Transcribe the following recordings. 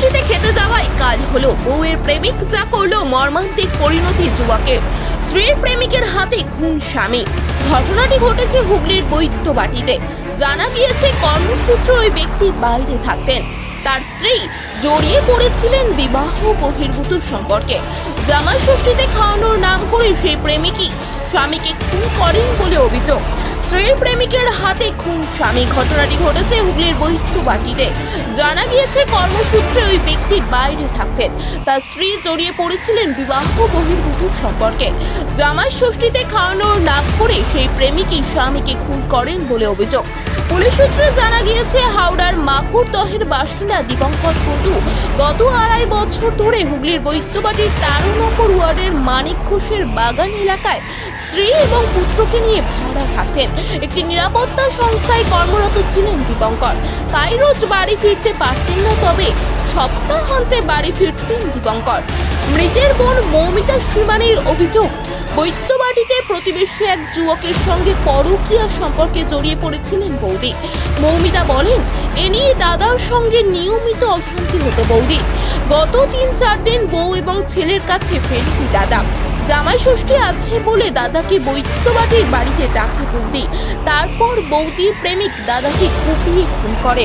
ষষ্ঠীতে খেতে যাওয়াই কাজ হলো। বউয়ের প্রেমিক যা করল মর্মান্তিক পরিণতি যুবকের। স্ত্রীর প্রেমিকের হাতে খুন স্বামী। ঘটনাটি ঘটেছে হুগলির বৈদ্যবাটিতে। জানা গিয়েছে, কর্মসূত্রে ওই ব্যক্তি বাইরে থাকতেন। তার স্ত্রী জড়িয়ে পড়েছিলেন বিবাহ বহির্ভূত সম্পর্কে। জামাই ষষ্ঠীতে খাওয়ানোর নাম করে সেই প্রেমিকই স্বামীকে খুন করেন বলে অভিযোগ। স্ত্রীর প্রেমিকের হাতে খুন স্বামী। ঘটনাটি ঘটেছে হুগলির বৈদ্যবাটিতে। জানা গিয়েছে, কর্মসূত্রে ওই ব্যক্তি বাইরে থাকতেন। তার স্ত্রী জড়িয়ে পড়েছিলেন বিবাহ বহির্ভূত সম্পর্কে। জামাই ষষ্ঠীতে খাওয়ানোর নাম করে সেই প্রেমিকই স্বামীকে খুন করেন বলে অভিযোগ। পুলিশ সূত্রে জানা গিয়েছে, হাওড়ার মাকুড়দহের বাসিন্দা দীপঙ্কর টুটু গত আড়াই বছর ধরে হুগলির বৈদ্যবাটির তেরো ওয়ার্ডের মানিক ঘোষের বাগান এলাকায় স্ত্রী এবং পুত্রকে নিয়ে ভাড়া থাকতেন। একটি নিরাপত্তা সংস্থায় কর্মরত ছিলেন দীপঙ্কর। তাই রোজ বাড়ি ফিরতে পারতেন না, তবে সপ্তাহান্তে বাড়ি ফিরতেন দীপঙ্কর। মৃতের বোন মৌমিতা শ্রীমানের অভিযোগ বৈদ্যবাটিতে প্রতিবেশী এক যুবকের সঙ্গে পরকীয়া সম্পর্কে জড়িয়ে পড়েছিলেন বৌদি। মৌমিতা বলেন, এ নিয়ে দাদার সঙ্গে নিয়মিত অশান্তি হতো বৌদি। গত তিন চার দিন বউ এবং ছেলের কাছে ফেরেনি দাদা। জামাই ষষ্ঠী আছে বলে দাদাকে বৈদ্যবাটির বাড়িতে ডাকে বৌদি। তারপর বৌদির প্রেমিক দাদাকে কুপিয়ে খুন করে।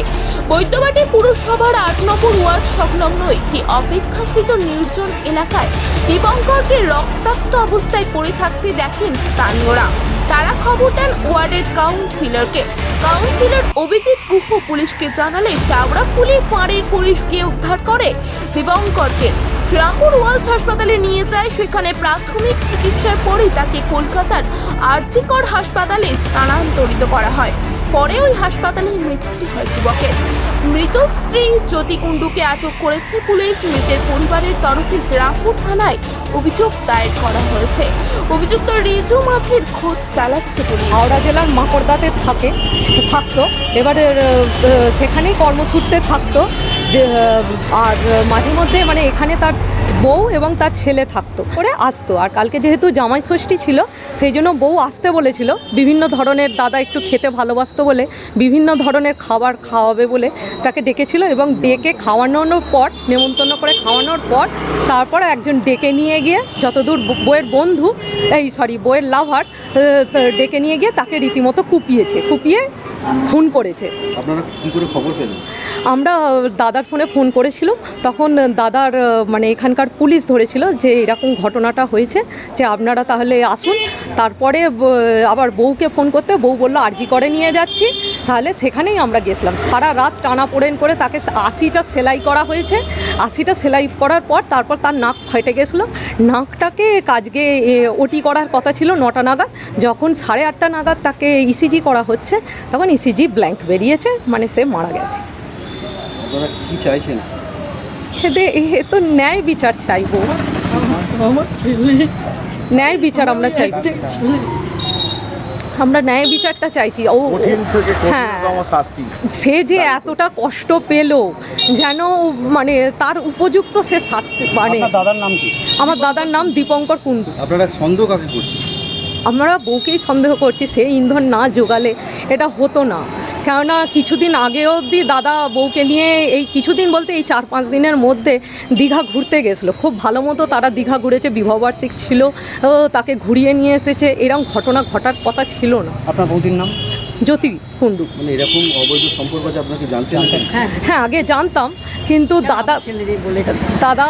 বৈদ্যবাটি পুরসভার আট নম্বর ওয়ার্ড সংলগ্ন একটি অপেক্ষাকৃত নির্জন এলাকায় দীপঙ্করকে রক্তাক্ত অবস্থায় পড়ে থাকতে দেখেন স্থানীয়রা। তারা খবর দেন ওয়ার্ডের কাউন্সিলরকে। কাউন্সিলর অভিজিৎ গুহ পুলিশকে জানালে শাওড়া ফুলি পাড়ের পুলিশ গিয়ে উদ্ধার করে দীপঙ্করকে শ্রীরামপুর ওয়ালস হাসপাতালে নিয়ে যায়, সেখানে প্রাথমিক চিকিৎসার পরই তাকে কলকাতার আর্জিকর হাসপাতালে স্থানান্তরিত করা হয়। পরে ওই হাসপাতালে মৃত্যু হয় যুবকের। মৃত স্ত্রী জ্যোতি কুণ্ডুকে আটক করেছে পুলিশ। মৃতের পরিবারের তরফে শ্রীরামপুর থানায় অভিযোগ দায়ের করা হয়েছে। অভিযুক্ত রিজু মাছের খোঁজ চালাচ্ছে পুলিশ। হাওড়া জেলার মাকড়দাতে থাকে, থাকতো। এবারে সেখানেই কর্মসূত্রে থাকতো। আর মাঝে মধ্যে মানে এখানে তার বউ এবং তার ছেলে থাকতো, করে আসতো। আর কালকে যেহেতু জামাই ষষ্ঠী ছিল, সেই জন্য বউ আসতে বলেছিল, বিভিন্ন ধরনের দাদা একটু খেতে ভালোবাসতো বলে, বিভিন্ন ধরনের খাবার খাওয়াবে বলে তাকে ডেকেছিল এবং ডেকে খাওয়ানোর পর, নেমন্তন্ন করে খাওয়ানোর পর, তারপর একজন ডেকে নিয়ে গিয়ে, যতদূর ব- বউয়ের বন্ধু, এই সরি বউয়ের লাভার ডেকে নিয়ে গিয়ে তাকে রীতিমতো কুপিয়েছে। কুপিয়ে খুন করেছে। আপনারা কি করে খবর পেলেন? আমরা দাদার ফোনে ফোন করেছিলাম তখন দাদার মানে এখানকার পুলিশ ধরেছিল যে এরকম ঘটনাটা হয়েছে যে আপনারা তাহলে আসুন। তারপরে আবার বউকে ফোন করতে বউ বলল আরজি করে নিয়ে যাচ্ছি। তাহলে সেখানেই আমরা গেছিলাম। সারা রাত টানা পোড়েন করে তাকে আশিটা সেলাই করা হয়েছে। আশিটা সেলাই করার পর তারপর তার নাক ফেটে গেছিল। নাকটাকে কাজকে ওটি করার কথা ছিল নটা নাগাদ। যখন সাড়ে আটটা নাগাদ তাকে ইসিজি করা হচ্ছে তখন ইসিজি ব্ল্যাঙ্ক বেরিয়েছে মানে সে মারা গেছে। কি চাইছেন? এ তো ন্যায় বিচার চাইব। ন্যায় বিচার আমরা চাই আমরা ন্যায় বিচারটা চাইছি। ও হ্যাঁ। সে যে এতটা কষ্ট পেল যেন মানে তার উপযুক্ত সে শাস্তি মানে দাদার নাম কি? আমার দাদার নাম দীপঙ্কর কুণ্ডু। আপনারা সন্দেহ কাকে করছেন? আমরা বউকেই সন্দেহ করছি, সে ইন্ধন না জোগালে এটা হতো না। কেননা কিছুদিন আগে অবধি দাদা বউকে নিয়ে এই কিছুদিন বলতে এই চার পাঁচ দিনের মধ্যে দীঘা ঘুরতে গেছিল। খুব ভালো মতো তারা দীঘা ঘুরেছে বিবাহবার্ষিক ছিল তাকে ঘুরিয়ে নিয়ে এসেছে এরকম ঘটনা ঘটার কথা ছিল না। আপনার বৌদির নাম? জ্যোতি কুণ্ডু। মানে এরকম অবৈধ সম্পর্ক আছে আপনাকে জানতেন জানতেন? হ্যাঁ আগে জানতাম কিন্তু দাদা দাদা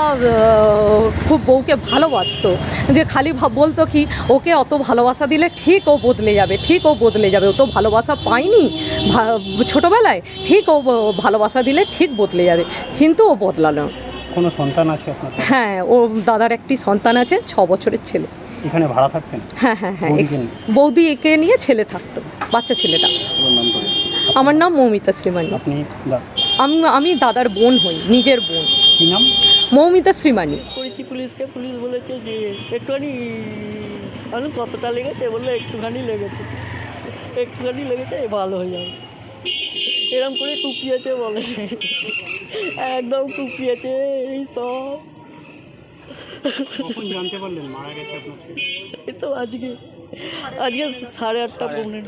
খুব বউকে ভালোবাসতো। যে খালি বলতো কি ওকে অত ভালোবাসা দিলে ঠিক ও বদলে যাবে ঠিক ও বদলে যাবে। ও তো ভালোবাসা পায়নি ভা- ছোটবেলায়। ঠিক ও ভালোবাসা দিলে ঠিক বদলে যাবে। কিন্তু ও বদলালো। কোনো সন্তান আছে আপনার হ্যাঁ ও দাদার একটি সন্তান আছে ছ বছরের ছেলে। এখানে ভাড়া থাকতেন? হ্যাঁ হ্যাঁ হ্যাঁ বৌদি একে নিয়ে ছেলে থাকতো। বাচ্চা ছেলেটা। আপনার নাম করে আমার নাম মৌমিতা শ্রীমানি। আমি আমি দাদার বোন হই নিজের বোন। মৌমিতা শ্রীমানি। করেছি পুলিশকে পুলিশ বলেছে যে একটুখানি আমি কতটা লেগেছে বলল একটুখানি লেগেছে। একটুখানি লেগেছে ভালো হয়ে যাবে। এরম করে টুপিয়েছে বলেছে। একদম টুপিয়েছে এই সব। কখন আজকে আজকে সাড়ে আটটা পৌনে